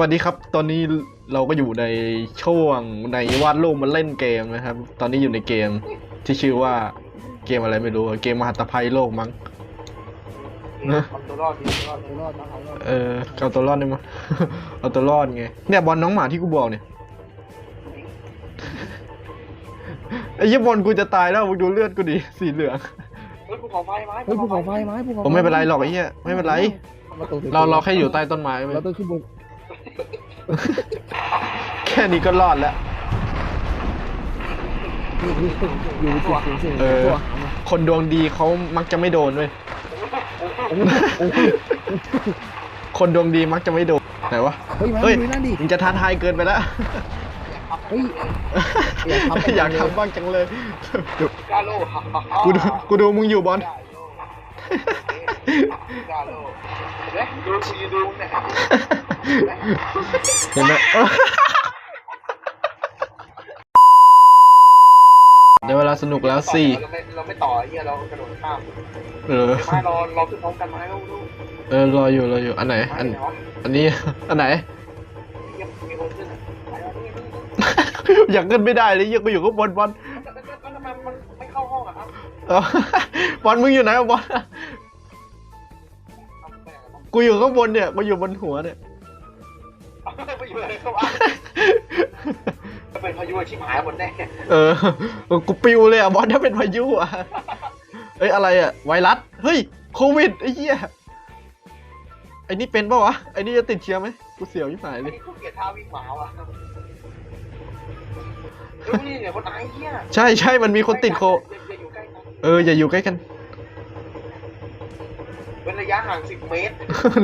วัสดีครับ ตอนนี้เราก็อยู่ในช่วงในวาดรูปมาเล่นเกมนะครับ ตอนนี้อยู่ในเกมที่ชื่อว่าเกมอะไรไม่รู้ เกมมหัตภัยโลกมั้งเอาตัวรอดดีตัวรอดตัวรอดนะเอารอดเออเอาตัวรอดได้มั้ยเอาตัวรอดไง เนี่ยบอลน้องหมาที่กูบอกเนี่ย ไอ้ยี่บอลกูจะตายแล้วมึงดูเลือดกูดิ สีเหลือง เฮ้ยภูเขาไฟไม้เฮ้ยภูเขาไฟไม้ภูเขาผมไม่เป็นไรหรอกไอ้เหี้ยไม่เป็นไรเราเราแค่อยู่ใต้ต้นไม้ไปเราต้องขึ้นบน แค่นี้ก็รอดแล้ว อยู่อยู่อยู่จุดสูงสุดเออตัวคนดวงดีเขามักจะไม่โดนเว้ยโอ้โหโอ้โหคนดวงดีมักจะไม่โดนไหนวะ เฮ้ยมาเฮ้ย ดูนั่นดิมึงจะท้าทายเกินไปแล้ว เฮ้ยอยากทำบ้างจังเลยกาโลกูดูกูดูมึงอยู่บอล กาโลเฮ้ยดูกูยืนดูเนี่ย เห็นไหมได้เวลาสนุกแล้วสี่เราไม่เราไม่ต่อไอ้เหี้ยเรากระโดดข้ามเออไม่รอรอขึ้นพร้อมกันไหมลูกลูกเออรออยู่รออยู่อันไหนอันไหนวะอันนี้อันไหนเหี้ยมีคนขึ้นไปแล้วนี่นี่อยากขึ้นไม่ได้เลยยังกูอยู่ข้างบนบอลแล้วทำไมมันไม่เข้าห้องอะครับเออบอลมึงอยู่ไหนวะบอลกูอยู่ข้างบนเนี่ยกูอยู่บนหัวเนี่ยไปอยู่ เลยเข้าบ้านเป็นพายุชิบหายหมดแน่เออ กูปิวเลยอะบอลถ้าเป็นพายุอะเอ้ยอะไรอะไวรัส เฮ้ยโควิดไอ้เหี้ยไอ้นี่เป็นปะวะ ไอ้นี่จะติดเชื้อไหมกูเสียวยิ่งหายอันเลยนี้กูเกลียดท่าวิ่งหมาว่ะดูนี่เนี่ยคนไอ้เหี้ยใช่ใช่มันมีคนติดโคอย่าอยู่ใกล้กันเอออย่าอยู่ใกล้กันเป็นระยะห่างสิบเมตร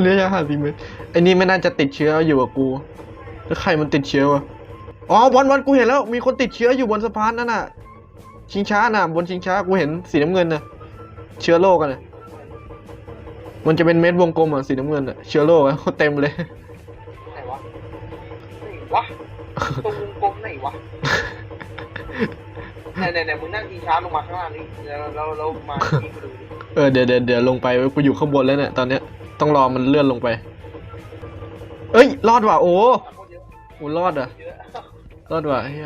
เรียกห้าสิเมตรไอ้นี่ไม่น่าจะติดเชื้ออยู่กับกู แล้วใครมันติดเชื้อวะอ๋อบอลบอลกูเห็นแล้วมีคนติดเชื้ออยู่บนสะพานนั่นน่ะ ชิงช้าน่ะบนชิงช้ากูเห็นสีน้ำเงินน่ะ เชื้อโรคกันน่ะมันจะเป็นเม็ดวงกลมอะสีน้ำเงินอะเชื้อโรคอะเต็มเลยไหนวะไหนวะตรงวงกลมไหนวะไหนไหนไหนมึงนั่งทีช้าลงมาข้างล่างนี่แล้วเราเรามาที่กูดูดิเออเดี๋ยวเดี๋ยวเดี๋ยวลงไปกูอยู่ข้างบนแล้วเนี่ยตอนเนี้ยต้องรอมันเลื่อนลงไป เอ้ยรอดว่ะโอ้ โคตรเยอะโอ้รอดอะเยอะรอดว่ะเฮ้ย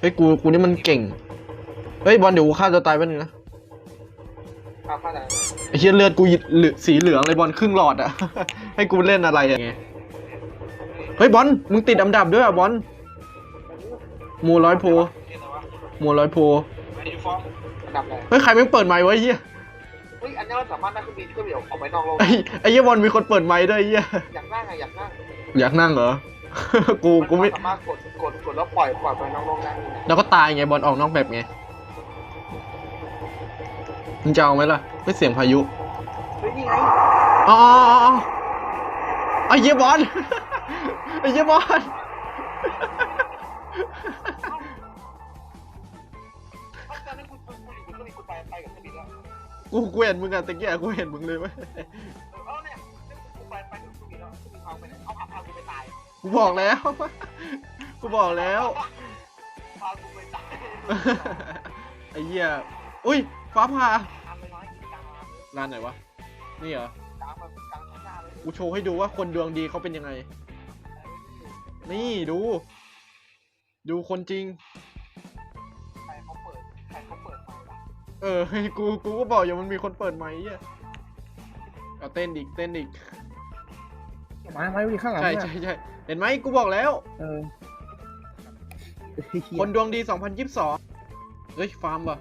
เฮ้ยกูกูนี่มันเก่ง เฮ้ยบอลเดี๋ยวกูฆ่าตัวตายไปหนึ่งนะข้ามข้างไหนไอ้เหี้ยเลือดกูเหลือสีเหลืองเลยบอลครึ่งหลอดอะ ให้กูเล่นอะไรอะเฮ้ยบอลมึงติดอันดับด้วยอะบอลหมูร้อยโพเรียกอะไรวะหมูร้อยโพไอ้ยูฟอร์มอันดับไหนเฮ้ยใครแม่งเปิดไมค์ไว้เหี้ยเฮ้ยอันนี้เราสามารถนั่งเครื่องบินเครื่องบินออกไปนอกโลกไอ้ไอ้เหี้ยบอลมีคนเปิดไมค์ด้วยไอ้เหี้ยอยากนั่งอะอยากนั่งอยากนั่งเหรอ กูกูไม่ สามารถกดกดกดแล้วปล่อยปล่อยไปนอกโลกได้แล้วก็ตายไงบอลออกนอกแบบไงมึงจะเอาไหมล่ะไม่เสียงพายุเฮ้ยนี่ไงอ๋ออ๋ออ๋อไอ้เหี้ยบอลไอ้เหี้ยบอลเอาตอนนั้นกูกูกูอยู่บนเครื่องบินกูไปไปกับเครื่องบินแล้ว กูกูเห็นมึงอะตะเกียกูเห็นมึงเลยเว้ย กูบอกแล้ว กูบอกแล้ว พากูไปตายไอ้เหี้ย อุ้ย ฟ้าผ่าทำไปน้อยกินกลางน้ำร้านไหนวะ นี่เหรอกลางแบบกลางข้างหน้าเลยกูโชว์ให้ดูว่าคนดวงดีเขาเป็นยังไง นี่ดู ดูคนจริง ใครเขาเปิดใครเขาเปิดไฟล่ะเออ กู กูก็บอกอยู่มันมีคนเปิดไมค์อะเอาเต้นอีกเต้นอีก มาไม้อยู่ข้างหลังใช่เนี่ยใช่ใช่เห็นไหมกูบอกแล้ว เออ คนดวงดี 2022 เฮ้ย ฟาร์มว่ะ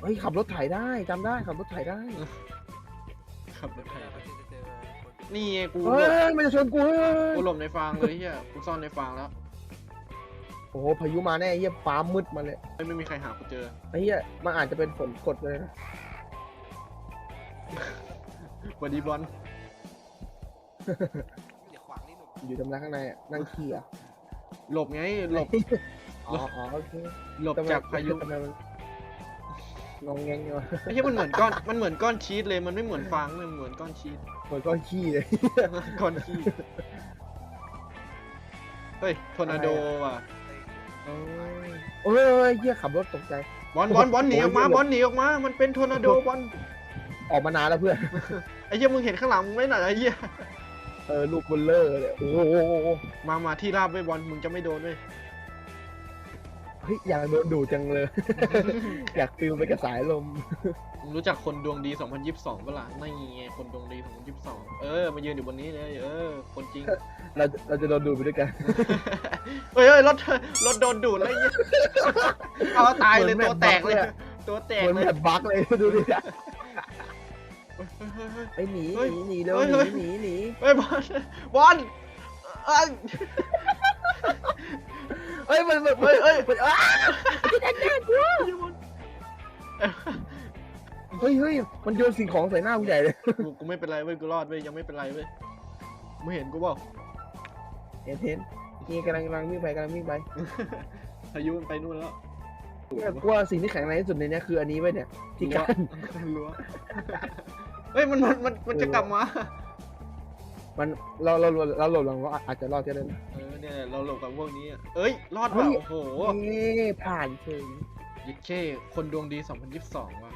เฮ้ย ขับรถไถได้จำได้ ขับรถไถได้ ขับรถไถนี่ไงกูเฮ้หลบยมันจะชนกูเฮ้ยกูหลบในฟางเลยเฮียกูซ่อนในฟางแล้ว โอ้โหพายุมาแน่ไอ้เหี้ยฟ้ามืดมาเลยไม่ไม่มีใครหากูเจอไอ้เหี้ยมันอาจจะเป็นฝนกดเลยนะสวัสดีบอล อยู่ตรงนั้นข้างในอะนั่งขี่อะหลบไง หลบ อ๋ออ๋อโอเคหลบจากพายุทำไมมันงงแงงอยู่วะไม่ใช่มันเหมือนก้อน มันเหมือนก้อนชีสเลย มันไม่เหมือนฟางเลยมันเหมือนก้อนชีส เหมือนก้อนขี้เลย ก้อนชีส เฮ้ย ทอร์นาโดว่ะโอ้ยโอ้ยโอ้ยเหี้ยขับรถตกใจ บอลบอลบอลหนีออกมาโอ้ยบอลหนีออกมา มันเป็นทอร์นาโดบอล ออกมานานแล้วเพื่อน ไอ้เหี้ยมึงเห็นข้างหลังมึงไหมน่ะไอ้เหี้ย เออลูกบนเลอร์เลยโอ้โหมามาที่ราบไว้บอลมึงจะไม่โดนเว้ยเฮ้ยอยากโดนดูดจังเลย อยากฟิลไปกับสายลม มึงรู้จักคนดวงดี 2022ปะล่ะไม่ไงคนดวงดี 2022 เออ มายืนอยู่บนนี้เลย เออ คนจริง เราเราจะโดนดูดไปด้วยกันเฮ้ยเฮ้ยรถรถโดนดูดแล้วไอ้เหี้ยเอาตายเลยเหมือนตัวแตกเลยแบบบั๊กเลยอะตัวแตกเหมือนเลยแบบบั๊กเลยดูดิเฮ้ยเฮ้ยเฮ้ยไอ้หนีหนีหนีเร็วเฮ้ยหเฮ้นียหนีหนี เฮ้ยบอลบอลเอ้ยเฮ้ยมันมันเฮ้ยเฮ้ยมันอ้าเฮ้ยเฮ้ยมันโยนสิ่งของใส่หน้ากูใหญ่เลยกูกูไม่เป็นไรเว้ยกูรอดเว้ยยังไม่เป็นไรเว้ยไม่เห็นกูเปล่าเห็นเห็นนี่กำลังกำลังวิ่งไปกำลังวิ่งไปพายุมันไปนู่นแล้วเนี่ยกูว่าสิ่งที่แข็งแรงที่สุดในเนี้ยคืออันนี้ไว้ยเนี่ยที่กันรั้วเฮ้ยมันมันมันมันจะกลับมา มันเราเราเราเราหลบหลังว่าอาจจะรอดก็ได้นะเออเนี่ยเราหลบกับพวกนี้อะเอ้ย รอดว่ะเฮ้ยโอ้โหนี่ผ่านเฉย ยิดเช่คนดวงดี 2022 ว่ะ